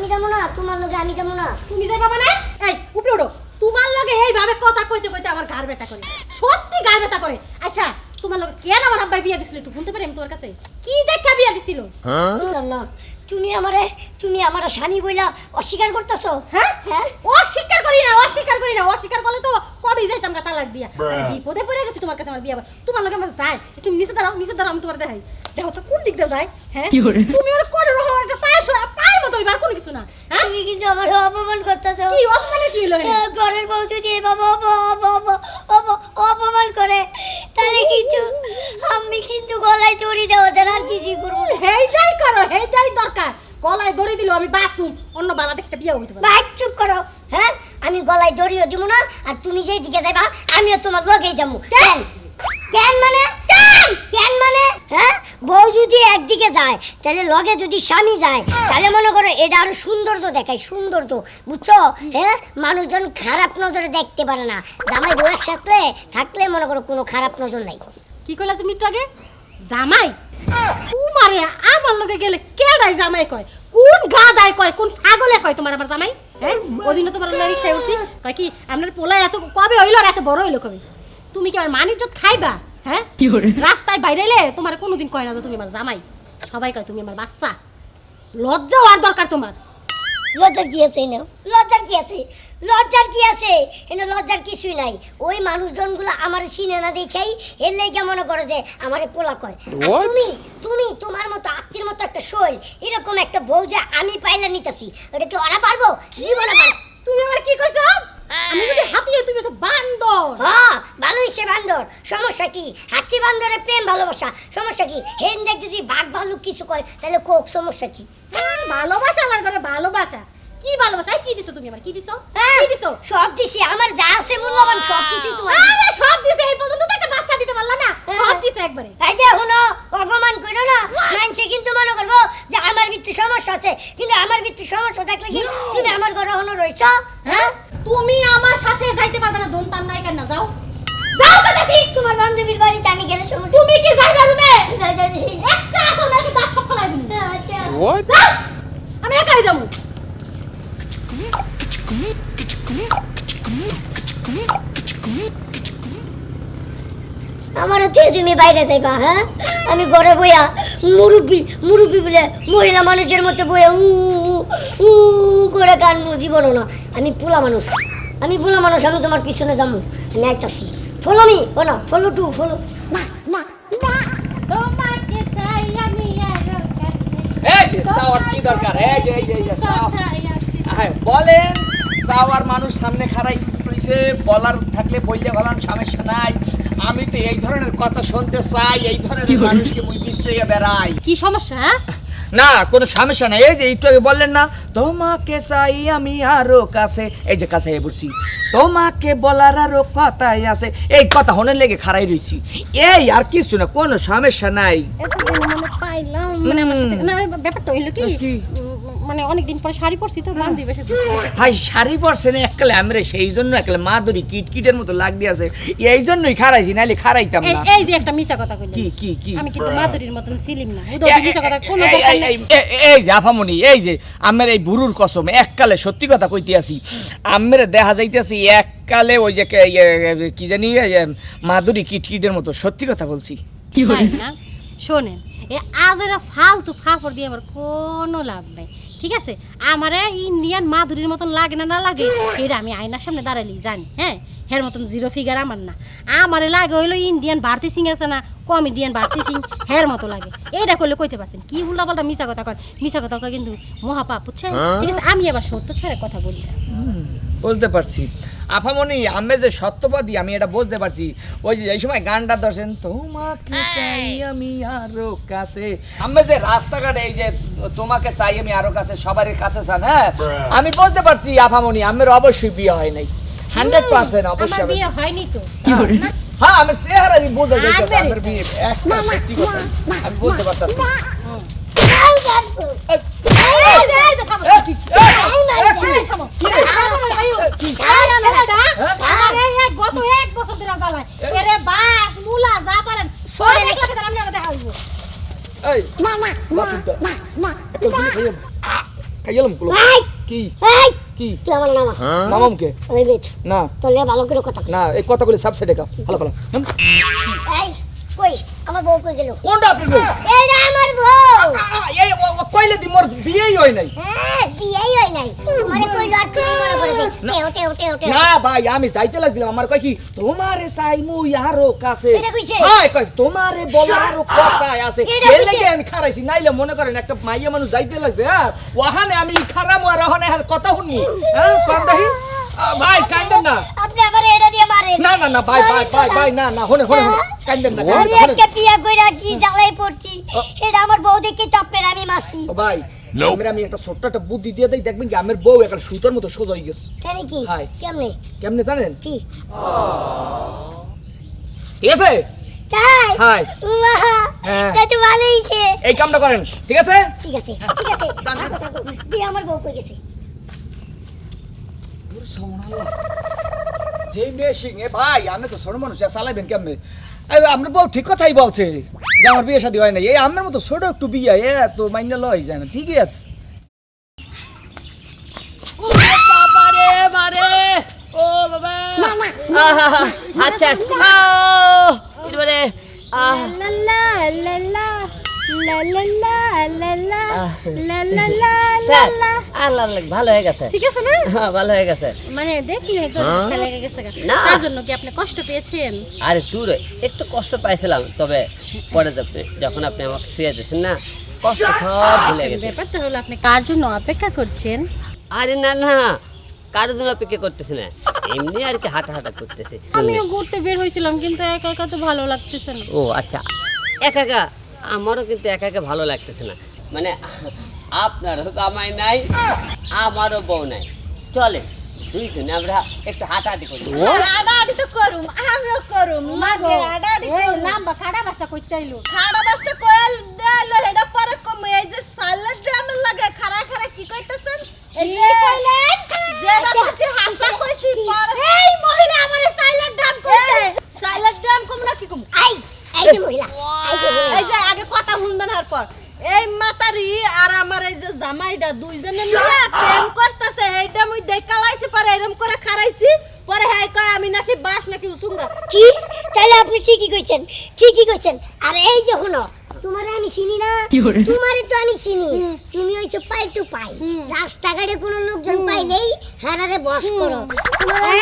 আমি যাব না তোমার লগে আমি যাব না। তুমি যাই বাবা না এই উপরে ওঠো। তোমার লগে এইভাবে কথা কইতে কইতে আমার গার ব্যথা করে। সত্যি গার ব্যথা করে। আচ্ছা তোমার লগে কেন আমার আব্বাই বিয়া দিছিল একটু শুনতে পারি আমি তোমার কাছে? কি দেখা বিয়া দিছিল? বুঝলাম না। তুমি আমারে তুমি আমার স্বামী বইলা অস্বীকার করতেছো? হ্যাঁ? হ্যাঁ? অস্বীকার করি না অস্বীকার করি না। অস্বীকার করলে তো কবেই যাইতাম গা তালাক দিয়া। আরে বিপদে পড়ে গেছি তোমার কাছে আমার বিয়া। তোমার লগে আমার যায়। একটু নিচে দাঁড়াও নিচে দাঁড়াও আমি তোমার দেখাই। দেখো তো কোন দিক দিয়ে যায়। হ্যাঁ? তুমি আমার করে রকম একটা পায়ের আর কোনো কিছু না হ্যাঁ? তুমি কিন্তু আমার অপমান করতেছো। কি অপমানে কি হলো ঘরের বউ যদি বাবা অপমান করে তাহলে কিন্তু আমি কিন্তু গলায় দড়ি দেওয়া ছাড়া আর কিছুই করব হেইটাই করো হেইটাই দরকার। গলায় দড়ি দিল আমি বাসুম অন্য বাবা দেখতে বিয়ে হইতে পারে। ভাই চুপ করো হ্যাঁ? আমি গলায় দড়িও দিব না আর তুমি যেই দিকে যাইবা আমিও তোমার লগেই যাব। কেন কেন মানে? কেন মানে? হ্যাঁ? বউ যদি একদিকে যায়, তাহলে লগে যদি স্বামী যায়, তাহলে মনে করো এটা আরও সৌন্দর্য দেখায় সৌন্দর্য বুঝছ? হ্যাঁ? মানুষজন খারাপ নজরে দেখতে পারে না। জামাই বউ একসাথে থাকলে মনে করো কোনো খারাপ নজর নাই। কি কইলা তুমি একটু আগে? জামাই? তোমারে আমার লগে গেলে কেডাই জামাই কয়? কোন গাদায় কয়? কোন ছাগলে কয় তোমার আমার জামাই? হ্যাঁ? ওদিনও তোমার রিক্সায় উঠছি। কয় কি, আপনার পোলা এত, কবে হইল আর এত বড় হইল কবে? তুমি কি আমার মানিজ্জত খাইবা? হ্যাঁ? রাস্তায় বাইরে এলে তোমার কোনোদিন কয় না যে তুমি আমার জামাই। সবাই কয় তুমি আমার বাচ্চা। লজ্জা হওয়ার দরকার তোমার। লজ্জার কি আছে এনে? লজ্জার কি আছে? লজ্জার কি আছে? এনে লজ্জার কিছুই নাই। ওই মানুষজনগুলো আমার চিনে না দেখেই এর লেগে মনে করে যে আমারে পোলা কয়। আর তুমি তুমি তোমার মতো আত্মীর মতো একটা শৈল এরকম একটা বউ যে আমি পাইলে নিতেছি। ওটা কি ওরা পারব? জীবনে পারব তুমি আমার কি কইছো? আমি যদি হাতিয়ে তুমি বান্দর। হ্যাঁ ভালো সে বান্দর। সমস্যা কি? হাতি বান্দরের প্রেম ভালোবাসা। সমস্যা কি? হেন দেখ যদি বাঘ ভালুক কিছু কয় তাহলে কোক সমস্যা কি? ভালোবাসা আমার ঘরে ভালোবাসা। কি ভালোবাসা? কি দিছো তুমি আমার কি দিছো? হ্যাঁ, কি দিছো? সব দিছি। আমার যা আছে মূল্যবান সব কিছুই তোমার আরে সব দিছে। এই পর্যন্ত তো একটা বাচ্চা দিতে পারলা না। সব দিছে একবারে। এই যে শুনো অপমান করো না। মানছে কিন্তু মনে করব যে আমার ভিত্তি সমস্যা আছে। কিন্তু আমার ভিত্তি সমস্যা দেখলে কি? তুমি আমার ঘরে হনো রয়েছ? হ্যাঁ? তুমি আমার সাথে যাইতে পারবে না। দন্তাম নাই কেন যাও। তোমার বান্ধবীর বাড়িতে আমি গেলে সমস্যা তুমি কি যাইবা রুমে। একটা আসল না একটু দাঁত ছক্কা লাই আচ্ছা। আমি একাই যাব আমার হচ্ছে তুমি বাইরে যাইবা হ্যাঁ? আমি ঘরে বইয়া মুরব্বি মুরব্বি বলে মহিলা মানুষের মতো বইয়া উ উ, উ উ করে গান জীবনও না। আমি পোলা মানুষ। আমি পোলা মানুষ আমি তোমার পিছনে যাব। আমি আইতাছি ফলো মি ও না ফলো টু ফলো মা মা মা তোমাকে চাই আমি আরও কাছে। এই যে সাওয়ার কি দরকার? এই যে এই যে এই যে সাওয়ার। হ্যাঁ বলেন সাওয়ার মানুষ সামনে বলার থাকলে বললে বলার সমস্যা নাই। আমি তো এই ধরনের কথা শুনতে চাই এই ধরনের মানুষকে মুই বেড়াই। কি সমস্যা হ্যাঁ? না কোনো সমস্যা নাই। এই যে একটু আগে বললেন না তোমাকে চাই আমি আরও কাছে। এই যে কাছে বসছি তোমাকে বলার আরও কথাই আছে। এই কথা হনের লেগে খারাই রয়েছি এই আর কিছু না কোনো সমস্যা নাই। মানে ব্যাপারটা হইল কি? কি? মানে অনেকদিন পরে শাড়ি পরছি তো বান্ধবী বেশি ভাই শাড়ি পরছে না এককালে আমরা সেই জন্য এককালে মাদুরি কিটকিটের মতো লাগতে আছে। এই জন্যই খারাইছি নাহলে খারাইতাম না। এই যে একটা মিছা কথা কইলি কি কি কি? আমি কিন্তু মাধুরীর মতন ছিলিম না। উদয় মিছা কথা কোনো এই- এই- যে আফামনি এই যে আমের এই বুরুর কসম এককালে সত্যি কথা কইতে আসি আমের দেখা যাইতেছি এককালে ওই যে ইয়ে, কি জানি মাদুরি কিটকিটের মতো সত্যি কথা বলছি। না? শোনেন এ আজেরা ফালতু ফাফড় দিয়ে আমার কোনো লাভ নাই। ঠিক আছে? আমারে ইন্ডিয়ান মাধুরীর মতন লাগে না না লাগে? এটা আমি আয়নার সামনে দাঁড়ালি জানি হ্যাঁ? হের মতন জিরো ফিগার আমার না। আমারে লাগে হইল ইন্ডিয়ান ভারতি সিং আছে না কমেডিয়ান ভারতি সিং হের মতো লাগে। এইটা করলে কইতে পারতেন কি উল্টা পাল্টা মিশা কথা কর মিশা কথা কয় কিন্তু মহাপাপ বুঝছেন? ঠিক আছে আমি আবার সত্য ছাড়া কথা বলি না। বুঝতে পারছি আফামনি আমি যে সত্যবাদী আমি এটা বুঝতে পারছি ওই যে এই সময় গানটা দর্শেন তোমাকে চাই আমি আরও কাছে আমি যে রাস্তাঘাটে এই যে তোমাকে চাই আমি আরও কাছে সবারই কাছে চান হ্যাঁ আমি বুঝতে পারছি আফামনি আমার অবশ্যই বিয়ে হয় নাই হান্ড্রেড পার্সেন্ট অবশ্যই। বিয়ে হয়নি তো হ্যাঁ আমার চেহারা বোঝা যাইতেছে। আমার বিয়ে একটা সত্যি কথা আমি বুঝতে পারতাছি গেলাম কুলো কি? কি? তুই আমার নামা নামাম হ্যাঁ? কে? ওই বেচ। না। তোলে ভালো করে কথা না এই কথাগুলি সাবসাইডে কা ভালো ভালো। এই। কই? আমার বউ কই গেল? কোনটা বউ? এইটা আমার বউ। এই কইলে দি মোর বিয়েই হয় নাই। হ্যাঁ দিয়েই হয় নাই। তোমারে তুমি মনে করে দে টেও টেও টেও টেও। না ভাই আমি যাইতে লাগছিলাম। আমার কয় কি তোমারে চাইমু আরও কাছে। এটা কইছে? হাই কয় তোমারে বলার কথা আছে। এর? লাগি আমি খারাইছি নাইলে মনে করেন একটা মাইয়া মানুষ যাইতে লাগছে হ্যাঁ? ওখানে আমি খারাম আর ওখানে কথা শুননি হ্যাঁ? কম দেখি আ, ভাই কান্দেন না। আপনি আমার এটা দিয়ে মারেন। না না না ভাই ভাই ভাই ভাই না না হনে হনে কান্দেন না আমি একটা। বিয়া কইরা কি জ্বালাই পড়ছি। এটা আমার বউ দেখে চপ্পের আমি মাসি ও ভাই আমার আমি একটা ছোট্ট একটা বুদ্ধি দিয়ে দেই দেখবেন কি আমার বউ একটা সুতোর মতো সোজা হয়ে গেছে। কেন কি। কেমনে? কেমনে জানেন? কি? ঠিক আছে? তাই? হাই। উমা হ্যাঁ। তো এই কামটা করেন ঠিক আছে? ঠিক আছে ঠিক আছে। দিয়ে আমার বউ কই গেছে? যে মেয়ে সিংহে ভাই আমি তো ছোট মানুষ চালাইবেন কেমনে? আপনার বউ ঠিক কথাই বলছে যে আমার বিয়ে শাদী হয় না এই আমার মতো ছোট একটু বিয়ে এ তো মাইনে লয় যায় না ঠিকই আছে। ও বাবা আচ্ছা আহ, হ্যাঁ, মানে হ্যাঁ? কার জন্য অপেক্ষা করছেন? আরে না না কার জন্য অপেক্ষা করতেছি না। এমনি আর কি হাঁটা হাঁটা করতেছি। আমিও ঘুরতে বের হয়েছিলাম কিন্তু একা একা তো ভালো লাগতেছে না। ও আচ্ছা। একা একা আমারও কিন্তু একা একা ভালো লাগতেছে না। মানে আপনারও কামাই নাই আমারও বউ নাই। চলে দুইজনে আমরা একটু হাঁটাহাঁটি করি। আডাআডি তো করুম আমিও করুম মাগে। এই করুম। নাম্বা খাড়া বাসটা কইতে আইলো। খাড়া বাসটা কয়েল দেল হেডা পরে কম এই যে সালাড ড্রামের লাগে খাড়া খাড়া কি কইতাছেন? এই যে কইলেন? যেটা কইছি হাসা কইছি পরে এই মহিলা আমারে সাইলেন্ট ডাম করতে সালাড ড্রাম কম না কি কম? আই! এই যে মহিলা এই যে আগে কথা শুনবেন হার পর। এই মাতারি আর আমার এই যে জামাইটা দুইজনে মিলে প্রেম করতেছে এইটা মুই দেখা লাইছি পরে এরম করে খারাইছি পরে হ্যাঁ কয় আমি নাকি বাস নাকি উসুঙ্গা। কি? তাহলে আপনি ঠিকই কইছেন ঠিকই কইছেন। আর এই যে হলো তোমারে আমি চিনি না। তোমারে তো আমি চিনি। তুমি হইছো পাই টু পাই রাস্তাঘাটে কোনো লোকজন পাইলেই হারারে বস করো।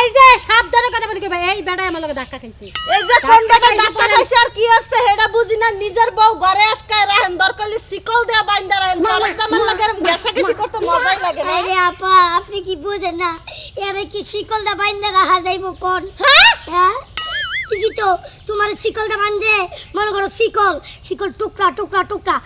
এই যে সাবধানে কথা বলতে কইবা এই বেড়ায় আমার লগে ধাক্কা খাইছে। এই যে কোন বেটা ডাক্তার খাইছে আর কি হচ্ছে হেডা বুঝি না নিজের বউ ঘরে আটকায় রাখেন দরকালি শিকল দেয়া বাইন্দা রাখেন পরে লাগে করতে মজাই লাগে না? আরে আপা আপনি কি বুঝেন না? এর কি শিকলটা বাইন্দা রাখা যাইব কোন? হ্যাঁ? ঠিকই তো তোমার শিকলটা বান্ধে। মনে করো শিকল শিকল টুকরা টুকরা টুকরা।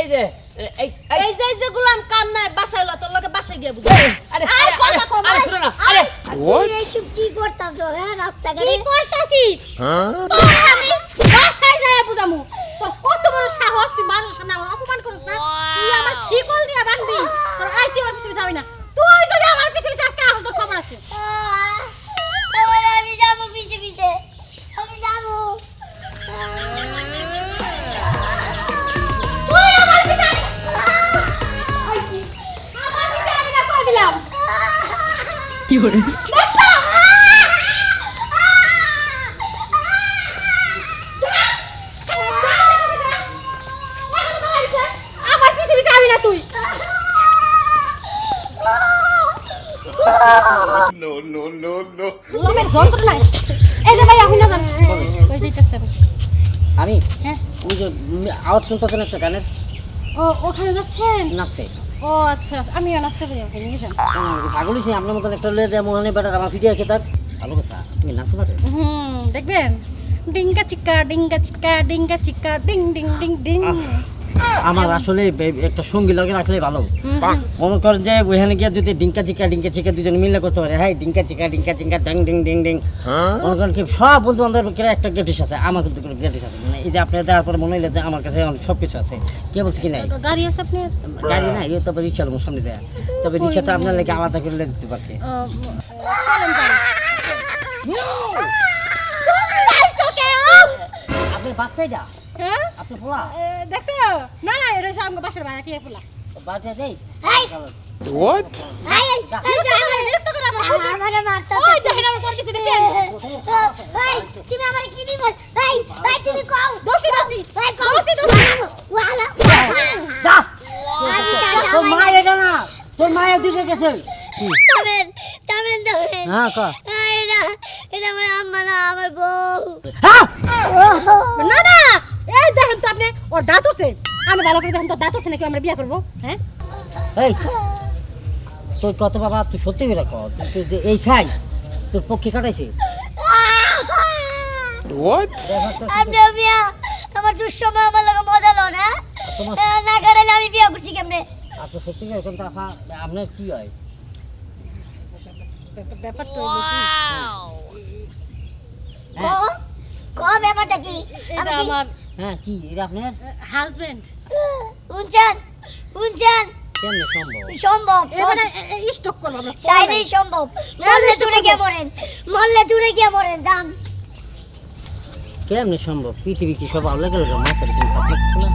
এই যে এই এই। এই যে যে গুলাম কাম নাই বাসায় ল তোর লগে বাসায় গিয়ে বুঝি আরে আরে, কথা কম, আরে, শুনো না আরে তুমি এইসব কি করতেছো হ্যাঁ রাস্তাঘাটে? কি করতাছি? তোর আমি বাসায় যায় বুঝামু। তোর কত বড় সাহস তুই মানুষের সামনে আমার অপমান করিস না? তুই আমার শিকল দিয়া বানবি তোর আই তুই আমার পিছে পিছে না। না যন্ত্রণায় এই যে ভাই এখন না আমি? হ্যাঁ। ওই যে আওয়াজ শুনতেছেন একটা গানের? ও ওখানে যাচ্ছেন? নাচতে। ও আচ্ছা। আমি নাস্তা পারি ওখানে নিয়ে যান। পাগল হয়েছি আপনার মতন একটা লয়ে দেয় মোহনে বেটার আমার ভিডিও রেখে তার ভালো কথা। তুমি নাচতে পারে? হুম দেখবেন? ডিঙ্কা চিক্কা ডিঙ্কা চিক্কা ডিঙ্কা চিক্কা ডিং ডিং ডিং ডিং। আমার আসলে একটা সঙ্গী লগে রাখলে ভালো। মনে কর যে ওইখানে গিয়ে যদি ডিঙ্কা চিকা ডিঙ্কা চিকা দুজন মিলে করতে পারে। হ্যাঁ ডিঙ্কা চিকা ডিঙ্কা চিকা ডিং ডিং ডিং ডিং মনে করেন কি সব বন্ধু বান্ধবের একটা গ্রেটিস আছে আমার কিন্তু কোনো গ্রেটিস আছে। মানে এই যে আপনি দেওয়ার পরে মনে হইলে যে আমার কাছে সব কিছু আছে। কে বলছে কি নাই? গাড়ি আছে আপনি গাড়ি না এই তবে রিক্সা সামনে যায়। তবে রিক্সা তো আপনার লাগে আলাদা করে দিতে পারবে। ও, চলেন যান। হ্যাঁ? আপনি পোলা? দেখছ? না না এটা আমার বাসার ভাড়া টিয়া পোলা। বাড়িতে যাই? এই তুমি আমারে কি এই তুমি কও। দোষী, দোষী। দোষী, দোষী। ওয়ালা যা। আমি জানি তোর মা এটা না। তোর মায়ের দিকে গেছে। তামেন তামেন তামেন হ্যাঁ ক। এটা এটা আমার আম্মা না আমার বউ। হ্যাঁ! না দেখেন তো আপনি ওর দাঁত উঠছে। আমি ভালো করে দেখেন তো দাঁত উঠছে নাকি আমরা বিয়ে করব হ্যাঁ? এই তোর কত বাবা তুই সত্যি করে কর তুই- যে এই সাইজ তোর পক্ষে কাটাইছে? আপনি মিয়া আমার দুঃসময় আমার লাগে মজা লো না না কাটাইলে আমি বিয়ে করছি কেমনে? আপনি সত্যি করে কিন্তু আপা আপনার কি হয়? ব্যাপার- ব্যাপারটা হলো কি, ক ক ব্যাপারটা কি? আমি কি আমার হ্যাঁ কি এটা আপনার? হাজবেন্ড উনচান উনচান। কেমনে সম্ভব? সম্ভব এবারে স্টক করব আমরা চাইলেই সম্ভব। মরলে দূরে গিয়ে মরেন মরলে দূরে গিয়ে মরেন দাম কেমনে সম্ভব? পৃথিবী কি সব আলাদা গেল? মাথার কি সব লাগছে না?